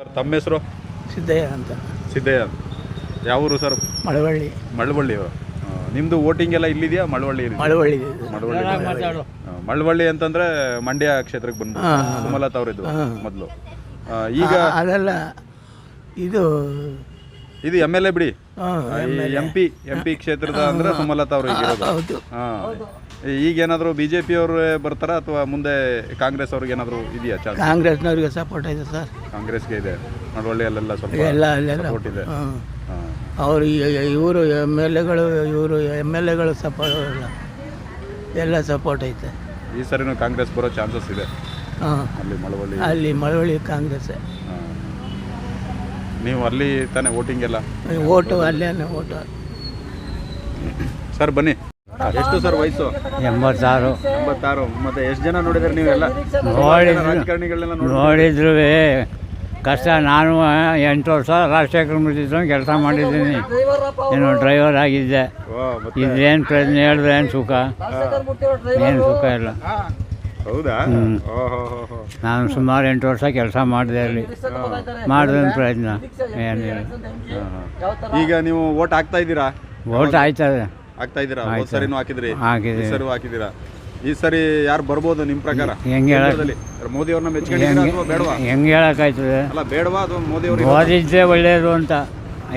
Sir ತಮ್ಮ ಹೆಸರು? ಸಿದ್ದಯ್ಯ ಅಂತ. ಸಿದ್ದಯ್ಯ. ಯಾವ ಊರು ಸರ್? ಮಳವಳ್ಳಿ. ಮಳವಳ್ಳಿ ನಿಮ್ಮದು ವೋಟಿಂಗ್ ಎಲ್ಲ ಇಲ್ಲಿದೆಯಾ? ಮಳವಳ್ಳಿ ಮಳವಳ್ಳಿ ಮಳವಳ್ಳಿ ಮಳವಳ್ಳಿ. ಅಂತಂದ್ರೆ ಮಂಡ್ಯ ಕ್ಷೇತ್ರಕ್ಕೆ ಬಂದು ಸುಮಲತಾ ಅವರಿದ್ರು ಮೊದಲು. ಈಗ ಅದೆಲ್ಲ ಇದು ಇದು ಎಂ ಎಲ್ ಎ ಬಿಡಿ. ಆ, ಎಂ ಪಿ ಎಂ ಪಿ ಕ್ಷೇತ್ರದ ಅಂದ್ರೆ ಸುಮಲತಾ ಅವರು ಈಗ ಇರೋದು ಹೌದು. ಹಾ ಈಗ ಬಿ ಬಿಜೆಪಿ ಅವರು ಬರ್ತಾರಾ ಅಥವಾ ಮುಂದೆ ಕಾಂಗ್ರೆಸ್ ಅವ್ರಿಗೆ ಏನಾದರೂ ಇದೆಯಾ ಚಾನ್ಸ್? ಕಾಂಗ್ರೆಸ್ನವ್ರಿಗೆ ಸಪೋರ್ಟ್ ಇದೆ ಸರ್. ಕಾಂಗ್ರೆಸ್ಗೆ ಇದೆ. ಮಳವಳ್ಳಿಯಲ್ಲೆಲ್ಲ ಸ್ವಲ್ಪ ಎಲ್ಲ ಅಲ್ಲೆಲ್ಲ ಸಪೋರ್ಟ್ ಇದೆ. ಹಾಂ. ಅವರು ಇವರು ಎಂ ಎಲ್ ಎಗಳು ಇವರು ಎಂ ಎಲ್ ಎಗಳು ಸಪೋರ್ಟ್ ಎಲ್ಲ ಸಪೋರ್ಟ್ ಐತೆ. ಈ ಸರಿನೂ ಕಾಂಗ್ರೆಸ್ ಬರೋ ಚಾನ್ಸಸ್ ಇದೆ. ಹಾಂ. ಅಲ್ಲಿ ಮಳವಳ್ಳಿ. ಅಲ್ಲಿ ಮಳವಳ್ಳಿ ಕಾಂಗ್ರೆಸ್ ಹಾ. ನೀವು ಅಲ್ಲಿ ತಾನೇ ವೋಟಿಂಗ್ ಎಲ್ಲ? ಓಟು ಅಲ್ಲೇ ಓಟು. ಸರ್ ಬನ್ನಿ. ಎಷ್ಟು ಸರ್ ವಯಸ್ಸು? ಎಂಬತ್ತಾರು. ಎಂಬತ್ತಾರು. ಮತ್ತೆ ಎಷ್ಟು ಜನ ನೋಡಿದ್ರೆ ನೀವೆಲ್ಲ? ನೋಡಿದ್ರು. ರಾಜಕಾರಣಿಗಳನ್ನೆಲ್ಲ ನೋಡಿ ನೋಡಿದ್ರು ಕಷ್ಟ ನಾನು ಎಂಟು ವರ್ಷ ರಾಜಶೇಖರ ಮುಗಿದ್ರು ಕೆಲಸ ಮಾಡಿದ್ದೀನಿ. ಏನು ಡ್ರೈವರ್ ಆಗಿದ್ದೆ. ಇದೇನು ಪ್ರಯತ್ನ ಹೇಳಿದ್ರೆ ಏನು ಸುಖ? ಏನು ಸುಖ ಇಲ್ಲ. ಹೌದಾ? ನಾನು ಸುಮಾರು ಎಂಟು ವರ್ಷ ಕೆಲಸ ಮಾಡಿದೆ ಅಲ್ಲಿ ಮಾಡಿದ ಪ್ರಯತ್ನ. ಏನಿಲ್ಲ. ಈಗ ನೀವು ವೋಟ್ ಹಾಕ್ತಾ ಇದ್ದೀರಾ? ಓಟ್ ಆಯ್ತದೆ. ಹಾಕ್ತಾ ಇದ್ದೀರಾ? ಹೋದ್ ಸರಿನೂ ಹಾಕಿದ್ರಿ? ಈ ಹಾಕಿದೆ ಸರಿ ಹಾಕಿದ್ದೀರಾ? ಈ ಸರಿ ಯಾರು ಬರ್ಬೋದು ನಿಮ್ ಪ್ರಕಾರ? ಹೆಂಗೆ ಕೇಂದ್ರದಲ್ಲಿ? ಮೋದಿ ಅವ್ರನ್ನ ಮೆಚ್ಕೊಂಡಿದ್ದೀರಾ ಅಥವಾ ಬೇಡವಾ? ಹೆಂಗೆ ಹೇಳೋಕ್ಕಾಯ್ತದೆ? ಅಲ್ಲ ಬೇಡವಾ ಅಥವಾ ಮೋದಿ ಅವ್ರಿಗೆ ಓದಿದ್ದೇ ಒಳ್ಳೆಯದು ಅಂತ.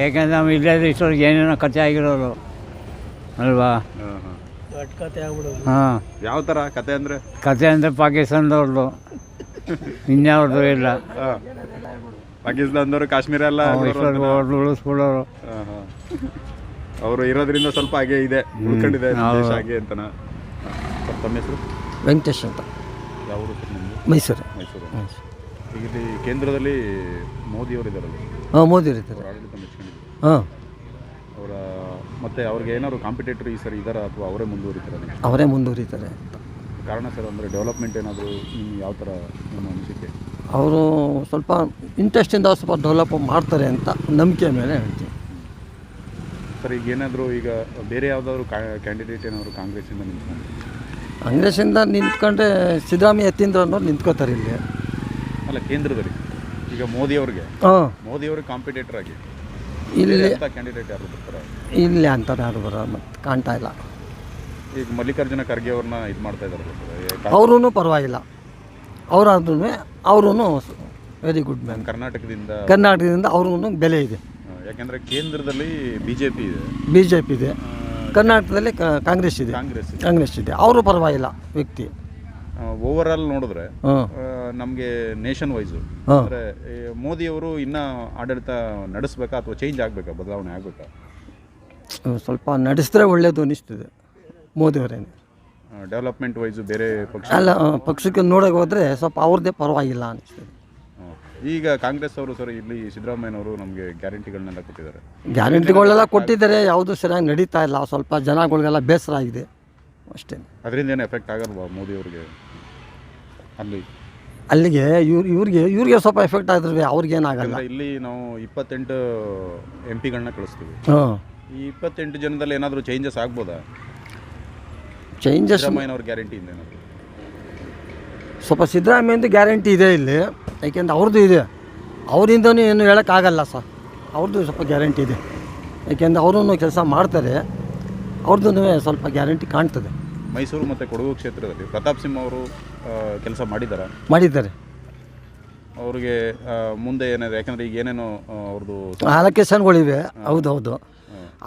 ಯಾಕಂದ್ರೆ ನಾವು ಇಲ್ಲೇ ಇಷ್ಟೊರ್ಗೆ ಏನೇನೋ ಕಥೆ ಆಗಿರೋರು. ಅಲ್ವಾ? ಕತೆ ಹಾಂ. ಯಾವ ತರ ಕತೆ ಅಂದ್ರೆ? ಕತೆ ಅಂದರೆ ಪಾಕಿಸ್ತಾನದವ್ರದ್ದು ಇನ್ಯಾವ್ರದ್ದು ಇಲ್ಲ. ಹಾ. ಪಾಕಿಸ್ತಾನದವರು ಕಾಶ್ಮೀರ ಎಲ್ಲ ಉಳಿಸ್ಕೊಳ್ಳೋರು ಹೊಡೆದು ಉಳಿಸ್ಬಿಡೋರು. ಅವರು ಇರೋದ್ರಿಂದ ಸ್ವಲ್ಪ ಹಾಗೆ ಇದೆ ಉಳ್ಕೊಂಡಿದೆ ದೇಶ ಹಾಗೆ ಅಂತನ. ಸರ್, ತಮ್ಮ ಹೆಸರು? ವೆಂಕಟೇಶ್ ಅಂತ. ಯಾವ ಊರು ಸರ್ ನಿಮ್ಮದು ಮೈಸೂರು. ಮೈಸೂರು. ಈಗ ಇಲ್ಲಿ ಕೇಂದ್ರದಲ್ಲಿ ಮೋದಿ ಅವರು ಇದ್ದಾರಲ್ಲ? ಹಾಂ ಮೋದಿ ಇದ್ದಾರೆ. ಅವ್ರ ಆಡಳಿತ ಮೆಚ್ಕೊಂಡಿದ್ರು ಹಾಂ. ಅವರ ಮತ್ತೆ ಅವ್ರಿಗೆ ಏನಾದ್ರು ಕಾಂಪಿಟೇಟರ್ ಈ ಸರಿ ಇದಾರ ಅಥವಾ ಅವರೇ ಮುಂದುವರಿತಾರೆ ಅವರೇ ಮುಂದುವರಿತಾರೆ ಕಾರಣ ಸರ್ ಅಂದರೆ ಡೆವಲಪ್ಮೆಂಟ್ ಏನಾದರೂ ನಿಮ್ಗೆ ಯಾವ ಥರ ನಿಮ್ಮ ಅನಿಸಿಕೆ? ಅವರು ಸ್ವಲ್ಪ ಇಂಟ್ರೆಸ್ಟಿಂದ ಸ್ವಲ್ಪ ಡೆವಲಪ್ ಮಾಡ್ತಾರೆ ಅಂತ ನಂಬಿಕೆ ಮೇಲೆ ಹೇಳ್ತೀನಿ. ಸರ್ ಈಗ ಏನಾದರೂ ಈಗ ಬೇರೆ ಯಾವುದಾದ್ರು ಕ್ಯಾಂಡಿಡೇಟ್ ಏನಾದರೂ ಕಾಂಗ್ರೆಸ್ಸಿಂದ ನಿಂತ್ಕೊಂಡು ಕಾಂಗ್ರೆಸ್ಸಿಂದ ನಿಂತ್ಕೊಂಡ್ರೆ ಸಿದ್ದರಾಮಯ್ಯ ಎತ್ತಿಂದ್ರ ಅನ್ನೋರು ನಿಂತ್ಕೋತಾರೆ ಇಲ್ಲಿ. ಅಲ್ಲ ಕೇಂದ್ರದಲ್ಲಿ. ಈಗ ಮೋದಿ ಅವ್ರಿಗೆ. ಹಾಂ. ಮೋದಿ ಅವ್ರಿಗೆ ಕಾಂಪಿಟೇಟರ್ ಆಗಿ. ಇಲ್ಲಿ ಅಂತ ಕ್ಯಾಂಡಿಡೇಟ್ ಯಾರು ಬರ್ತಾರೆ? ಇಲ್ಲಿ ಅಂತ ಯಾರು ಬರೋ ಮತ್ತು ಕಾಣ್ತಾ ಇಲ್ಲ. ಈಗ ಮಲ್ಲಿಕಾರ್ಜುನ ಖರ್ಗೆ ಅವ್ರನ್ನ ಇದು ಮಾಡ್ತಾ ಇದ್ದಾರೆ ಅವರೂ ಪರವಾಗಿಲ್ಲ. ಅವರಾದ್ರೂ ಅವರೂ ವೆರಿ ಗುಡ್ ಮ್ಯಾನ್ ಕರ್ನಾಟಕದಿಂದ ಕರ್ನಾಟಕದಿಂದ ಅವ್ರಿಗೂ ಬೆಲೆ ಇದೆ. ಯಾಕೆಂದ್ರೆ ಕೇಂದ್ರದಲ್ಲಿ ಬಿ ಜೆ ಪಿ ಇದೆ. ಬಿ ಜೆ ಪಿ ಇದೆ ಕರ್ನಾಟಕದಲ್ಲಿ ಕಾಂಗ್ರೆಸ್ ಇದೆ. ಕಾಂಗ್ರೆಸ್ ಇದೆ. ಕಾಂಗ್ರೆಸ್ ಇದೆ. ಅವರು ಪರವಾಗಿಲ್ಲ ವ್ಯಕ್ತಿ. ಓವರ್ ಆಲ್ ನೋಡಿದ್ರೆ ನಮಗೆ ನೇಷನ್ ವೈಸು ಅಂದರೆ ಮೋದಿ ಅವರು ಇನ್ನ ಆಡಳಿತ ನಡೆಸ್ಬೇಕಾ ಅಥವಾ ಚೇಂಜ್ ಆಗಬೇಕಾ ಬದಲಾವಣೆ ಆಗಬೇಕಾ? ಸ್ವಲ್ಪ ನಡೆಸಿದ್ರೆ ಒಳ್ಳೇದು ಮೋದಿ ಮೋದಿಯವರೇನೆ ಡೆವಲಪ್ಮೆಂಟ್ ವೈಸು ಬೇರೆ ಪಕ್ಷ ಅಲ್ಲ ಪಕ್ಷಕ್ಕೆ ನೋಡೋಕೆ ಹೋದರೆ ಸ್ವಲ್ಪ ಅವ್ರದ್ದೇ ಪರವಾಗಿಲ್ಲ ಅನಿಸ್ತದೆ. ಈಗ ಕಾಂಗ್ರೆಸ್ ಅವರು ಸರ್ ಇಲ್ಲಿ ಸಿದ್ದರಾಮಯ್ಯನವರು ನಮಗೆ ಗ್ಯಾರಂಟಿಗಳನ್ನೆಲ್ಲ ಕೊಟ್ಟಿದ್ದಾರೆ. ಗ್ಯಾರಂಟಿಗಳೆಲ್ಲ ಕೊಟ್ಟಿದ್ದಾರೆ ಯಾವುದು ಸರಿಯಾಗಿ ನಡೀತಾ ಇಲ್ಲ. ಸ್ವಲ್ಪ ಜನಗಳಿಗೆಲ್ಲ ಬೇಸರ ಆಗಿದೆ. ಅಷ್ಟೇ. ಅದರಿಂದ ಏನು ಎಫೆಕ್ಟ್ ಆಗಲ್ವಾ ಮೋದಿ ಅವರಿಗೆ? ಅಲ್ಲಿ. ಅಲ್ಲಿಗೆ ಇವ್ರು ಇವ್ರಿಗೆ ಇವ್ರಿಗೆ ಸ್ವಲ್ಪ ಎಫೆಕ್ಟ್ ಆಗಿದ್ರೆ ಅವ್ರಿಗೇನಾಗಲ್ಲ ಏನಾಗಲ್ಲ ಇಲ್ಲಿ ನಾವು ಇಪ್ಪತ್ತೆಂಟು ಎಂ ಪಿಗಳನ್ನ ಕಳಿಸ್ತೀವಿ. ಹಾಂ. ಈ ಇಪ್ಪತ್ತೆಂಟು ಜನದಲ್ಲಿ ಏನಾದರೂ ಚೇಂಜಸ್ ಆಗ್ಬೋದಾ? ಚೇಂಜಸ್ ಸಿದ್ದರಾಮಯ್ಯನವ್ರ ಗ್ಯಾರಂಟಿಯಿಂದ ಏನಾದರೂ? ಸ್ವಲ್ಪ ಸಿದ್ದರಾಮಯ್ಯಂದು ಗ್ಯಾರಂಟಿ ಇದೆ ಇಲ್ಲಿ. ಯಾಕೆಂದ್ರೆ ಅವ್ರದ್ದು ಇದೆ. ಅವರಿಂದನೂ ಏನು ಹೇಳೋಕ್ಕಾಗಲ್ಲ ಸರ್. ಅವ್ರದ್ದು ಸ್ವಲ್ಪ ಗ್ಯಾರಂಟಿ ಇದೆ. ಯಾಕೆಂದ್ರೆ ಅವರೂ ಕೆಲಸ ಮಾಡ್ತಾರೆ. ಅವ್ರದ್ದು ಸ್ವಲ್ಪ ಗ್ಯಾರಂಟಿ ಕಾಣ್ತದೆ. ಮೈಸೂರು ಮತ್ತು ಕೊಡಗು ಕ್ಷೇತ್ರದಲ್ಲಿ ಪ್ರತಾಪ್ ಸಿಂಹ ಅವರು ಕೆಲಸ ಮಾಡಿದ್ದಾರೆ? ಮಾಡಿದ್ದಾರೆ. ಅವ್ರಿಗೆ ಮುಂದೆ ಏನಾದ್ರು ಯಾಕಂದರೆ ಈಗ ಏನೇನೋ ಅವ್ರದ್ದು ಅವ್ರದ್ದು ಹೌದು ಹೌದೌದು.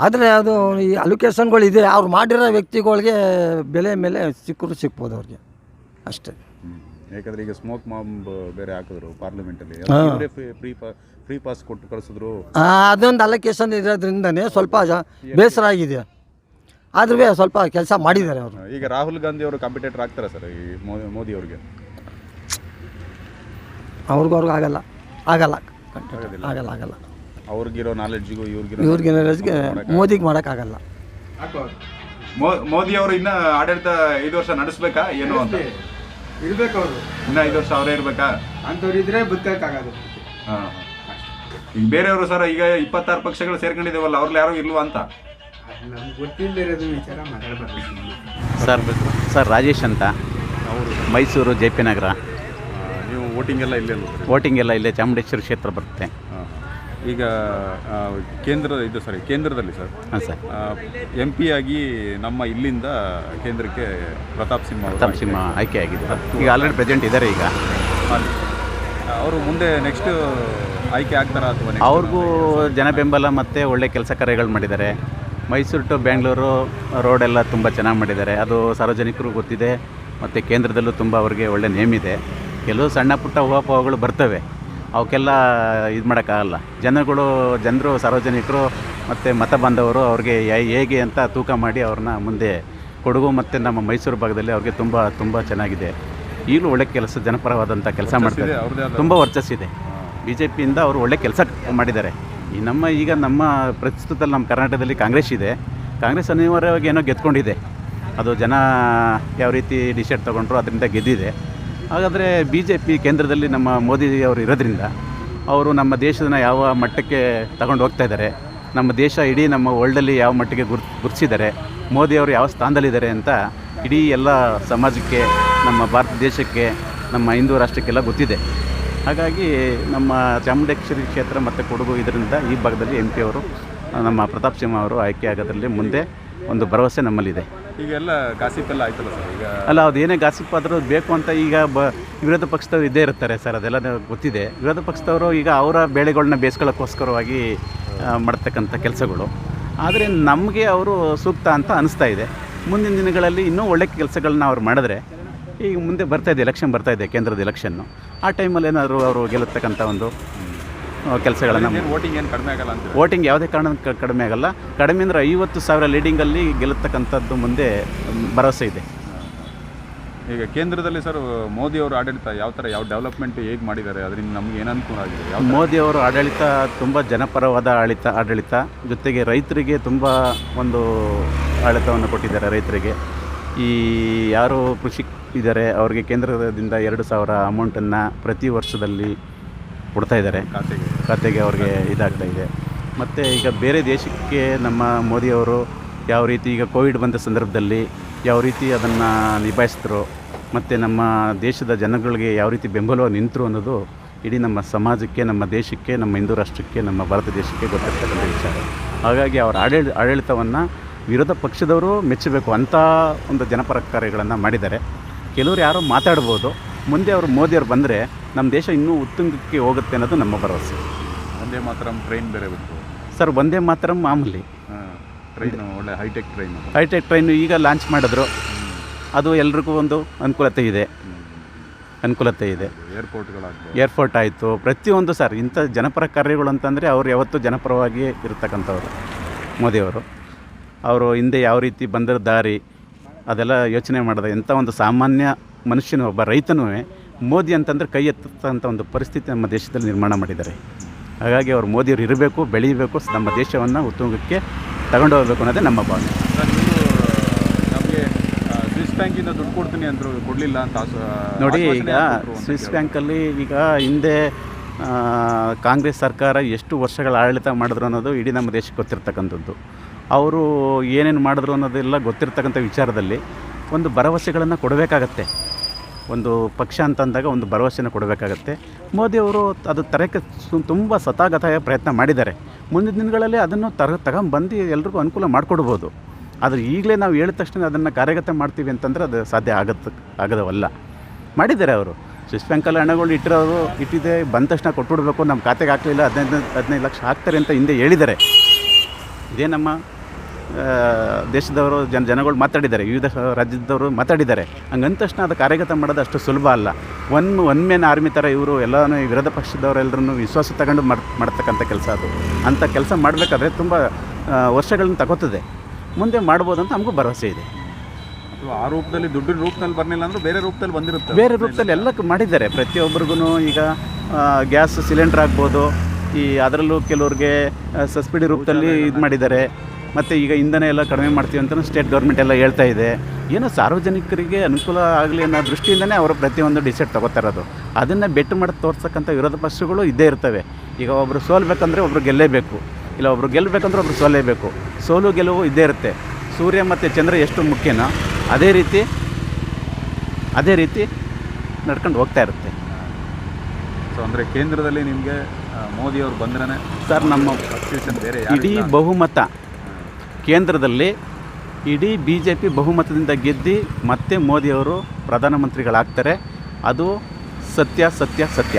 ಆದರೆ ಅದು ಈ ಅಲೊಕೇಶನ್ಗಳಿದೆ ಅವ್ರು ಮಾಡಿರೋ ವ್ಯಕ್ತಿಗಳಿಗೆ ಬೆಲೆ ಮೇಲೆ ಸಿಕ್ಕರು ಸಿಕ್ಬೋದು ಅವ್ರಿಗೆ. ಅಷ್ಟೇ. ಯಾಕಂದ್ರೆ ಈಗ ಸ್ಮೋಕ್ ಮಾಂಬ್ ಬೇರೆ ಹಾಕಿದ್ರು ಪಾರ್ಲಿಮೆಂಟಲ್ಲಿ ಹಾಂ. ಫ್ರೀ ಫ್ರೀ ಪಾಸ್ ಕೊಟ್ಟು ಕಳಿಸಿದ್ರು. ಅದೊಂದು ಅಲೋಕೇಶನ್ ಇರೋದ್ರಿಂದನೇ ಸ್ವಲ್ಪ ಬೇಸರ ಆಗಿದೆ. ಆದ್ರೂ ಸ್ವಲ್ಪ ಕೆಲಸ ಮಾಡಿದ್ದಾರೆ ಅವರು. ಈಗ ರಾಹುಲ್ ಗಾಂಧಿ ಅವರು ಕಾಂಪಿಟೇಟರ್ ಆಗ್ತಾರೆ ಸರ್ ಈ ಮೋದಿ ಅವ್ರಿಗೆ. ಅವ್ರಿಗೂ ಅವ್ರಿಗೂ ಆಗಲ್ಲ. ಆಗಲ್ಲ. ಆಗಲ್ಲ ಆಗಲ್ಲ. ಅವ್ರಿಗಿರೋ ನಾಲೆಡ್ಜಿಗೂ ಇವ್ರಿಗೆ ಇವ್ರಿಗೆ ಮೋದಿಗ್ ಮೋದಿಗೆ ಮಾಡೋಕ್ಕಾಗಲ್ಲ. ಮೋದಿ ಅವರು ಇನ್ನ ಆಡಳಿತ ಐದು ವರ್ಷ ನಡೆಸ್ಬೇಕಾ ಏನು ಅಂತ? ಇರ್ಬೇಕು ಅವರು. ಇನ್ನ ಐದು ವರ್ಷ ಅವರೇ ಇರ್ಬೇಕಾ? ಅಂಥವ್ರು ಇದ್ರೆ ಬದುಕಕ್ಕಾಗೋದು. ಹಾ. ಈಗ ಬೇರೆಯವರು ಸರ್ ಈಗ ಇಪ್ಪತ್ತಾರು ಪಕ್ಷಗಳು ಸೇರ್ಕೊಂಡಿದ್ದೇವಲ್ಲ ಅವ್ರಲ್ಲಿ ಯಾರು ಇಲ್ವಾ ಅಂತ? ನಮ್ಗೆ ಗೊತ್ತಿಲ್ಲದೆ ಇರೋದು ವಿಚಾರ ಮಾತಾಡಬಾರ್ದು. ಸರ್ ಸರ್ ರಾಜೇಶ್ ಅಂತ. Mysuru J P Nagar. ನೀವು ವೋಟಿಂಗ್ ಎಲ್ಲ ಇಲ್ಲೇ ಹೋಗ್ತೀರಿ ವೋಟಿಂಗ್ ಎಲ್ಲ ಇಲ್ಲೇ ಚಾಮುಂಡೇಶ್ವರಿ ಕ್ಷೇತ್ರ ಬರುತ್ತೆ. ಹಾಂ. ಈಗ ಆ, ಕೇಂದ್ರ ಇದು ಸಾರಿ ಕೇಂದ್ರದಲ್ಲಿ ಸರ್ ಹಾಂ ಸರ್ ಎಂ ಪಿ ಆಗಿ ನಮ್ಮ ಇಲ್ಲಿಂದ ಕೇಂದ್ರಕ್ಕೆ ಪ್ರತಾಪ್ ಸಿಂಹ ಅವರು ಪ್ರತಾಪ್ ಸಿಂಹ ಆಯ್ಕೆ ಆಗಿದೆ. ಈಗ ಆಲ್ರೆಡಿ ಪ್ರೆಸೆಂಟ್ ಇದ್ದಾರೆ ಈಗ. ಅವರು ಮುಂದೆ ನೆಕ್ಸ್ಟ್ ಆಯ್ಕೆ ಆಗ್ತಾರಾ ಅಥವಾ next ಅವ್ರಿಗೂ ಜನ ಬೆಂಬಲ ಮತ್ತು ಒಳ್ಳೆ ಕೆಲಸ ಕಾರ್ಯಗಳು ಮಾಡಿದ್ದಾರೆ. ಮೈಸೂರು ಟು ಬೆಂಗಳೂರು ರೋಡೆಲ್ಲ ತುಂಬ ಚೆನ್ನಾಗಿ ಮಾಡಿದ್ದಾರೆ. ಅದು ಸಾರ್ವಜನಿಕರು ಗೊತ್ತಿದೆ. ಮತ್ತು ಕೇಂದ್ರದಲ್ಲೂ ತುಂಬ ಅವ್ರಿಗೆ ಒಳ್ಳೆ ನೇಮ್ ಇದೆ. ಕೆಲವು ಸಣ್ಣ ಪುಟ್ಟ ಊಹಾಪೋಹಗಳು ಬರ್ತವೆ. ಅವಕ್ಕೆಲ್ಲ ಇದು ಮಾಡೋಕ್ಕಾಗಲ್ಲ. ಜನಗಳು ಜನರು ಸಾರ್ವಜನಿಕರು ಮತ್ತು ಮತ ಬಾಂಧವರು ಅವ್ರಿಗೆ ಹೇಗೆ ಅಂತ ತೂಕ ಮಾಡಿ ಅವ್ರನ್ನ ಮುಂದೆ ಕೊಡಗು ಮತ್ತು ನಮ್ಮ ಮೈಸೂರು ಭಾಗದಲ್ಲಿ ಅವ್ರಿಗೆ ತುಂಬ ತುಂಬ ಚೆನ್ನಾಗಿದೆ. ಈಗಲೂ ಒಳ್ಳೆ ಕೆಲಸ ಜನಪರವಾದಂಥ ಕೆಲಸ ಮಾಡ್ತಾರೆ. ತುಂಬ ವರ್ಚಸ್ಸಿದೆ. ಬಿ ಜೆ ಪಿಯಿಂದ ಅವರು ಒಳ್ಳೆ ಕೆಲಸ ಮಾಡಿದ್ದಾರೆ. ಈ ನಮ್ಮ ಈಗ ನಮ್ಮ ಪ್ರಸ್ತುತದಲ್ಲಿ ನಮ್ಮ ಕರ್ನಾಟಕದಲ್ಲಿ ಕಾಂಗ್ರೆಸ್ ಇದೆ. ಕಾಂಗ್ರೆಸ್ ಅನಿವಾರ್ಯವಾಗಿ ಏನೋ ಗೆದ್ಕೊಂಡಿದೆ. ಅದು ಜನ ಯಾವ ರೀತಿ ಡಿಸೈಡ್ ತೊಗೊಂಡ್ರು ಅದರಿಂದ ಗೆದ್ದಿದೆ. ಹಾಗಾದರೆ ಬಿ ಜೆ ಪಿ ಕೇಂದ್ರದಲ್ಲಿ ನಮ್ಮ ಮೋದಿ ಅವರು ಇರೋದ್ರಿಂದ ಅವರು ನಮ್ಮ ದೇಶನ ಯಾವ ಮಟ್ಟಕ್ಕೆ ತಗೊಂಡು ಹೋಗ್ತಾ ಇದ್ದಾರೆ, ನಮ್ಮ ದೇಶ ಇಡೀ ನಮ್ಮ ವರ್ಲ್ಡಲ್ಲಿ ಯಾವ ಮಟ್ಟಿಗೆ ಗುರ್, ಗುರುತಿಸಿದ್ದಾರೆ ಮೋದಿಯವರು ಯಾವ ಸ್ಥಾನದಲ್ಲಿದ್ದಾರೆ ಅಂತ ಇಡೀ ಎಲ್ಲ ಸಮಾಜಕ್ಕೆ, ನಮ್ಮ ಭಾರತ ದೇಶಕ್ಕೆ, ನಮ್ಮ ಹಿಂದೂ ರಾಷ್ಟ್ರಕ್ಕೆಲ್ಲ ಗೊತ್ತಿದೆ. ಹಾಗಾಗಿ ನಮ್ಮ ಚಾಮುಂಡೇಶ್ವರಿ ಕ್ಷೇತ್ರ ಮತ್ತು ಕೊಡಗು ಇದರಿಂದ ಈ ಭಾಗದಲ್ಲಿ ಎಂ ಪಿ ಅವರು, ನಮ್ಮ ಪ್ರತಾಪ್ ಸಿಂಹ ಅವರು ಆಯ್ಕೆ ಆಗೋದ್ರಲ್ಲಿ ಮುಂದೆ ಒಂದು ಭರವಸೆ ನಮ್ಮಲ್ಲಿದೆ. ಈಗೆಲ್ಲ ಗಾಸಿಪ್ ಎಲ್ಲ ಆಯ್ತಲ್ಲ ಸರ್ ಈಗ ಅಲ್ಲ ಅದು ಏನೇ ಗಾಸಿಪ್ ಆದರೂ ಬೇಕು ಅಂತ ಈಗ ಬ ವಿರೋಧ ಪಕ್ಷದವ್ರು ಇದ್ದೇ ಇರ್ತಾರೆ ಸರ್ ಅದೆಲ್ಲ ಗೊತ್ತಿದೆ. ವಿರೋಧ ಪಕ್ಷದವರು ಈಗ ಅವರ ಬೆಳೆಗಳನ್ನ ಬೇಯಿಸ್ಕೊಳ್ಳೋಕ್ಕೋಸ್ಕರವಾಗಿ ಆ, ಮಾಡ್ತಕ್ಕಂಥ ಕೆಲಸಗಳು. ಆದರೆ ನಮಗೆ ಅವರು ಸೂಕ್ತ ಅಂತ ಅನಿಸ್ತಾ ಇದೆ. ಮುಂದಿನ ದಿನಗಳಲ್ಲಿ ಇನ್ನೂ ಒಳ್ಳೆ ಕೆಲಸಗಳನ್ನ ಅವ್ರು ಮಾಡಿದ್ರೆ ಈಗ ಮುಂದೆ ಬರ್ತಾ ಇದೆ ಎಲೆಕ್ಷನ್ ಬರ್ತಾ ಇದೆ ಕೇಂದ್ರದ ಎಲೆಕ್ಷನ್ನು ಆ ಟೈಮಲ್ಲಿ ಏನಾದರೂ ಅವರು ಗೆಲ್ಲತಕ್ಕಂಥ ಒಂದು ಕೆಲಸಗಳನ್ನು ವೋಟಿಂಗ್ ಏನು ಕಡಿಮೆ ಆಗಲ್ಲ ಅಂತ ವೋಟಿಂಗ್ ಯಾವುದೇ ಕಾರಣ ಕಡಿಮೆ ಆಗಲ್ಲ. ಕಡಿಮೆ ಅಂದರೆ ಐವತ್ತು ಸಾವಿರ ಲೀಡಿಂಗಲ್ಲಿ ಗೆಲ್ಲತಕ್ಕಂಥದ್ದು ಮುಂದೆ ಭರವಸೆ ಇದೆ. ಈಗ ಕೇಂದ್ರದಲ್ಲಿ ಸರ್ ಮೋದಿ ಅವರು ಆಡಳಿತ ಯಾವ ಥರ ಯಾವ ಡೆವಲಪ್ಮೆಂಟ್ ಹೇಗೆ ಮಾಡಿದ್ದಾರೆ? ಅದರಿಂದ ನಮ್ಗೆ ಏನು ಅನುಕೂಲ ಆಗಿದೆ? ಮೋದಿ ಅವರು ಆಡಳಿತ ತುಂಬ ಜನಪರವಾದ ಆಡಳಿತ ಆಡಳಿತ. ಜೊತೆಗೆ ರೈತರಿಗೆ ತುಂಬ ಒಂದು ಆಡಳಿತವನ್ನು ಕೊಟ್ಟಿದ್ದಾರೆ ರೈತರಿಗೆ. ಈ ಯಾರು ಕೃಷಿ ಇದ್ದಾರೆ ಅವರಿಗೆ ಕೇಂದ್ರದಿಂದ ಎರಡು ಸಾವಿರ ಅಮೌಂಟನ್ನು ಪ್ರತಿ ವರ್ಷದಲ್ಲಿ ಕೊಡ್ತಾ ಇದ್ದಾರೆ. ಖಾತೆಗೆ. ಖಾತೆಗೆ ಅವ್ರಿಗೆ ಇದಾಗ್ತಾ ಇದೆ. ಮತ್ತು ಈಗ ಬೇರೆ ದೇಶಕ್ಕೆ ನಮ್ಮ ಮೋದಿಯವರು ಯಾವ ರೀತಿ ಈಗ ಕೋವಿಡ್ ಬಂದ ಸಂದರ್ಭದಲ್ಲಿ ಯಾವ ರೀತಿ ಅದನ್ನು ನಿಭಾಯಿಸಿದ್ರು ಮತ್ತು ನಮ್ಮ ದೇಶದ ಜನಗಳಿಗೆ ಯಾವ ರೀತಿ ಬೆಂಬಲ ನಿಂತರು ಅನ್ನೋದು ಇಡೀ ನಮ್ಮ ಸಮಾಜಕ್ಕೆ ನಮ್ಮ ದೇಶಕ್ಕೆ ನಮ್ಮ ಹಿಂದೂ ರಾಷ್ಟ್ರಕ್ಕೆ ನಮ್ಮ ಭಾರತ ದೇಶಕ್ಕೆ ಗೊತ್ತಿರ್ತಕ್ಕಂಥ ವಿಚಾರ. ಹಾಗಾಗಿ ಅವರ ಆಡಳಿ ಆಡಳಿತವನ್ನು ವಿರೋಧ ಪಕ್ಷದವರು ಮೆಚ್ಚಬೇಕು ಅಂಥ ಒಂದು ಜನಪರ ಕಾರ್ಯಗಳನ್ನು ಮಾಡಿದ್ದಾರೆ. ಕೆಲವರು ಯಾರೋ ಮಾತಾಡ್ಬೋದು. ಮುಂದೆ ಅವರು ಮೋದಿಯವರು ಬಂದರೆ ನಮ್ಮ ದೇಶ ಇನ್ನೂ ಉತ್ತುಂಗಕ್ಕೆ ಹೋಗುತ್ತೆ ಅನ್ನೋದು ನಮ್ಮ ಭರವಸೆ. ಒಂದೇ ಮಾತ್ರ ಟ್ರೈನ್ ಬೇರೆ ಬಿಟ್ಟು ಸರ್ ಒಂದೇ ಮಾತ್ರ ಮಾಮೂಲಿ. ಟ್ರೈನ್ ಒಳ್ಳೆ ಹೈಟೆಕ್ ಟ್ರೈನ್ ಹೈಟೆಕ್ ಟ್ರೈನು ಈಗ ಲಾಂಚ್ ಮಾಡಿದ್ರು. ಅದು ಎಲ್ರಿಗೂ ಒಂದು ಅನುಕೂಲತೆ ಇದೆ. ಅನುಕೂಲತೆ ಇದೆ. ಏರ್ಪೋರ್ಟ್ಗಳಾಗಿ ಏರ್ಪೋರ್ಟ್ ಆಯಿತು. ಪ್ರತಿಯೊಂದು ಸರ್ ಇಂಥ ಜನಪರ ಕಾರ್ಯಗಳು ಅಂತಂದರೆ ಅವರು ಯಾವತ್ತೂ ಜನಪರವಾಗಿಯೇ ಇರತಕ್ಕಂಥವ್ರು ಮೋದಿಯವರು. ಅವರು ಹಿಂದೆ ಯಾವ ರೀತಿ ಬಂದಿರೋ ದಾರಿ ಅದೆಲ್ಲ ಯೋಚನೆ ಮಾಡಿದೆ. ಎಂಥ ಒಂದು ಸಾಮಾನ್ಯ ಮನುಷ್ಯನು ಒಬ್ಬ ರೈತನೂ ಮೋದಿ ಅಂತಂದರೆ ಕೈ ಎತ್ತಂಥ ಒಂದು ಪರಿಸ್ಥಿತಿ ನಮ್ಮ ದೇಶದಲ್ಲಿ ನಿರ್ಮಾಣ ಮಾಡಿದ್ದಾರೆ. ಹಾಗಾಗಿ ಅವರು ಮೋದಿಯವರು ಇರಬೇಕು ಬೆಳೀಬೇಕು ನಮ್ಮ ದೇಶವನ್ನು ಉತ್ತುಂಗಕ್ಕೆ ತಗೊಂಡು ಹೋಗಬೇಕು ಅನ್ನೋದೇ ನಮ್ಮ ಭಾವನೆ. ನಮಗೆ ಸ್ವಿಸ್ ಬ್ಯಾಂಕಿಂದ ದುಡ್ಡು ಕೊಡ್ತೀನಿ ಅಂದರು ಕೊಡಲಿಲ್ಲ ಅಂತ ನೋಡಿ ಈಗ ಸ್ವಿಸ್. ಬ್ಯಾಂಕಲ್ಲಿ ಈಗ ಹಿಂದೆ ಕಾಂಗ್ರೆಸ್ ಸರ್ಕಾರ ಎಷ್ಟು ವರ್ಷಗಳ ಆಡಳಿತ ಮಾಡಿದ್ರು ಅನ್ನೋದು ಇಡೀ ನಮ್ಮ ದೇಶಕ್ಕೆ ಗೊತ್ತಿರ್ತಕ್ಕಂಥದ್ದು. ಅವರು ಏನೇನು ಮಾಡಿದ್ರು ಅನ್ನೋದೆಲ್ಲ ಗೊತ್ತಿರ್ತಕ್ಕಂಥ ವಿಚಾರದಲ್ಲಿ ಒಂದು ಭರವಸೆಗಳನ್ನು ಕೊಡಬೇಕಾಗತ್ತೆ. ಒಂದು ಪಕ್ಷ ಅಂತಂದಾಗ ಒಂದು ಭರವಸೆನ ಕೊಡಬೇಕಾಗತ್ತೆ. ಮೋದಿಯವರು ಅದು ತರಕ್ಕೆ ತುಂಬ ಸತಾಗತಾಯ ಪ್ರಯತ್ನ ಮಾಡಿದ್ದಾರೆ. ಮುಂದಿನ ದಿನಗಳಲ್ಲಿ ಅದನ್ನು ತರ, ತಗೊಂಬಂದು ಎಲ್ರಿಗೂ ಅನುಕೂಲ ಮಾಡಿಕೊಡ್ಬೋದು. ಆದರೆ ಈಗಲೇ ನಾವು ಹೇಳಿದ ತಕ್ಷಣ ಅದನ್ನು ಕಾರ್ಯಗತ ಮಾಡ್ತೀವಿ ಅಂತಂದರೆ ಅದು ಸಾಧ್ಯ ಆಗತ್ತೆ ಆಗದವಲ್ಲ. ಮಾಡಿದ್ದಾರೆ ಅವರು. ಸ್ವಿಸ್ ಬ್ಯಾಂಕಲ್ಲಿ ಹಣಗಳು ಇಟ್ಟಿರೋರು ಇಟ್ಟಿದೆ, ಬಂದ ತಕ್ಷಣ ಕೊಟ್ಬಿಡ್ಬೇಕು ನಮ್ಮ ಖಾತೆಗೆ ಹಾಕಲಿಲ್ಲ, ಹದಿನೈದು ಹದಿನೈದು ಲಕ್ಷ ಹಾಕ್ತಾರೆ ಅಂತ ಹಿಂದೆ ಹೇಳಿದ್ದಾರೆ. ಇದೇ ನಮ್ಮ ದೇಶದವರು ಜನ ಜನಗಳು ಮಾತಾಡಿದ್ದಾರೆ ವಿವಿಧ ರಾಜ್ಯದವರು ಮಾತಾಡಿದ್ದಾರೆ. ಹಂಗಂದ ತಕ್ಷಣ ಅದು ಕಾರ್ಯಗತ ಮಾಡೋದು ಅಷ್ಟು ಸುಲಭ ಅಲ್ಲ. ಒನ್ ಒನ್ ಮೇನ್ ಆರ್ಮಿ ಥರ ಇವರು ಎಲ್ಲನೂ ಈ ವಿರೋಧ ಪಕ್ಷದವರೆಲ್ಲರನ್ನು ವಿಶ್ವಾಸ ತಗೊಂಡು ಮಾಡಿ ಮಾಡ್ತಕ್ಕಂಥ ಕೆಲಸ ಅದು. ಅಂಥ ಕೆಲಸ ಮಾಡಬೇಕಾದ್ರೆ ತುಂಬ ವರ್ಷಗಳನ್ನ ತಗೋತದೆ. ಮುಂದೆ ಮಾಡ್ಬೋದು ಅಂತ ನಮಗೂ ಭರವಸೆ ಇದೆ. ಆ ರೂಪದಲ್ಲಿ ದುಡ್ಡಿನ ರೂಪದಲ್ಲಿ ಬರಲಿಲ್ಲ ಅಂದ್ರೆ ಬೇರೆ ರೂಪದಲ್ಲಿ ಬಂದಿರುತ್ತೆ. ಬೇರೆ ರೂಪದಲ್ಲಿ ಎಲ್ಲ ಮಾಡಿದ್ದಾರೆ. ಪ್ರತಿಯೊಬ್ಬರಿಗೂ ಈಗ ಗ್ಯಾಸ್ ಸಿಲಿಂಡರ್ ಆಗ್ಬೋದು. ಈ ಅದರಲ್ಲೂ ಕೆಲವ್ರಿಗೆ ಸಬ್ಸಿಡಿ ರೂಪದಲ್ಲಿ ಇದು ಮಾಡಿದ್ದಾರೆ. ಮತ್ತು ಈಗ ಇಂಧನ ಎಲ್ಲ ಕಡಿಮೆ ಮಾಡ್ತೀವಿ ಅಂತ ಸ್ಟೇಟ್ ಗೌರ್ಮೆಂಟ್ ಎಲ್ಲ ಹೇಳ್ತಾ ಇದೆ. ಏನೋ ಸಾರ್ವಜನಿಕರಿಗೆ ಅನುಕೂಲ ಆಗಲಿ ಅನ್ನೋ ದೃಷ್ಟಿಯಿಂದನೇ ಅವರು ಪ್ರತಿಯೊಂದು ಡಿಸೈಡ್ ತಗೋತಾ ಇರೋದು. ಅದನ್ನು ಬೆಟ್ಟು ಮಾಡಿ ತೋರ್ಸಕ್ಕಂಥ ವಿರೋಧ ಪಕ್ಷಗಳು ಇದ್ದೇ ಇರ್ತವೆ. ಈಗ ಒಬ್ಬರು ಸೋಲ್ಬೇಕಂದ್ರೆ ಒಬ್ಬರು ಗೆಲ್ಲೇಬೇಕು. ಇಲ್ಲ ಒಬ್ಬರು ಗೆಲ್ಲಬೇಕಂದ್ರೆ ಒಬ್ಬರು ಸೋಲೇಬೇಕು ಸೋಲು ಗೆಲುವು ಇದ್ದೇ ಇರುತ್ತೆ. ಸೂರ್ಯ ಮತ್ತು ಚಂದ್ರ ಎಷ್ಟು ಮುಖ್ಯನೋ ಅದೇ ರೀತಿ ಅದೇ ರೀತಿ ನಡ್ಕೊಂಡು ಹೋಗ್ತಾ ಇರುತ್ತೆ. ಸೊ ಅಂದರೆ ಕೇಂದ್ರದಲ್ಲಿ ನಿಮಗೆ ಮೋದಿ ಅವರು ಬಂದ್ರೆ ಸರ್ ನಮ್ಮ ಬೇರೆ ಇಡೀ. ಬಹುಮತ ಕೇಂದ್ರದಲ್ಲಿ ಇಡೀ ಬಿ ಜೆ ಪಿ ಬಹುಮತದಿಂದ ಗೆದ್ದು ಮತ್ತೆ ಮೋದಿಯವರು ಪ್ರಧಾನಮಂತ್ರಿಗಳಾಗ್ತಾರೆ. ಅದು ಸತ್ಯ ಸತ್ಯ ಸತ್ಯ.